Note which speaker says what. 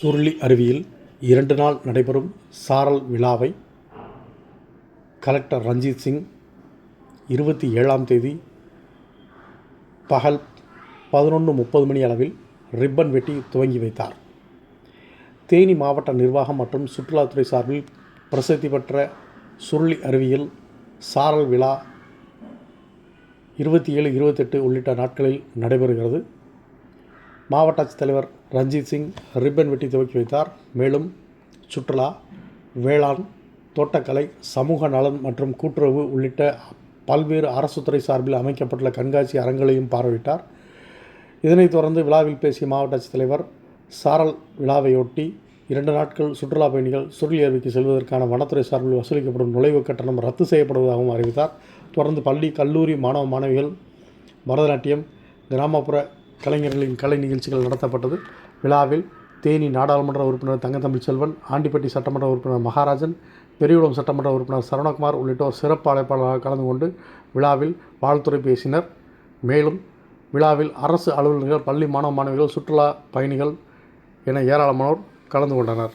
Speaker 1: சுருளி அருவியில் இரண்டு நாள் நடைபெறும் சாரல் விழாவை கலெக்டர் ரஞ்சித் சிங் இருபத்தி ஏழாம் தேதி பகல் பதினொன்று முப்பது மணி அளவில் ரிப்பன் வெட்டி துவங்கி வைத்தார். தேனி மாவட்ட நிர்வாகம் மற்றும் சுற்றுலாத்துறை சார்பில் பிரசித்தி பெற்ற சுருளி அருவியில் சாரல் விழா இருபத்தி ஏழு இருபத்தெட்டு உள்ளிட்ட நாட்களில் நடைபெறுகிறது. மாவட்ட ஆட்சித்தலைவர் ரஞ்சித் சிங் ரிப்பன் வெட்டி துவக்கி வைத்தார். மேலும் சுற்றுலா வேளாண் தோட்டக்கலை சமூக நலன் மற்றும் கூட்டுறவு உள்ளிட்ட பல்வேறு அரசு துறை சார்பில் அமைக்கப்பட்டுள்ள கண்காட்சி அரங்குகளையும் பார்வையிட்டார். இதனைத் தொடர்ந்து விழாவில் பேசிய மாவட்ட ஆட்சித்தலைவர் சாரல் விழாவையொட்டி இரண்டு நாட்கள் சுற்றுலா பயணிகள் சுருள் அருவிக்கு செல்வதற்கான வனத்துறை சார்பில் வசூலிக்கப்படும் நுழைவுக் கட்டணம் ரத்து செய்யப்படுவதாகவும் அறிவித்தார். தொடர்ந்து பள்ளி கல்லூரி மாணவ மாணவிகள் பரதநாட்டியம் கிராமப்புற கலைஞர்களின் கலை நிகழ்ச்சிகள் நடத்தப்பட்டது. விழாவில் தேனி நாடாளுமன்ற உறுப்பினர் தங்கத்தமிழ் செல்வன் ஆண்டிப்பட்டி சட்டமன்ற உறுப்பினர் மகாராஜன் பெரியகுளம் சட்டமன்ற உறுப்பினர் சரவணகுமார் உள்ளிட்டோர் சிறப்பு அழைப்பாளராக கலந்து கொண்டு விழாவில் வாழ்த்துறை பேசினர். மேலும் விழாவில் அரசு அலுவலர்கள் பள்ளி மாணவ மாணவிகள் சுற்றுலா பயணிகள் என ஏராளமானோர் கலந்து கொண்டனர்.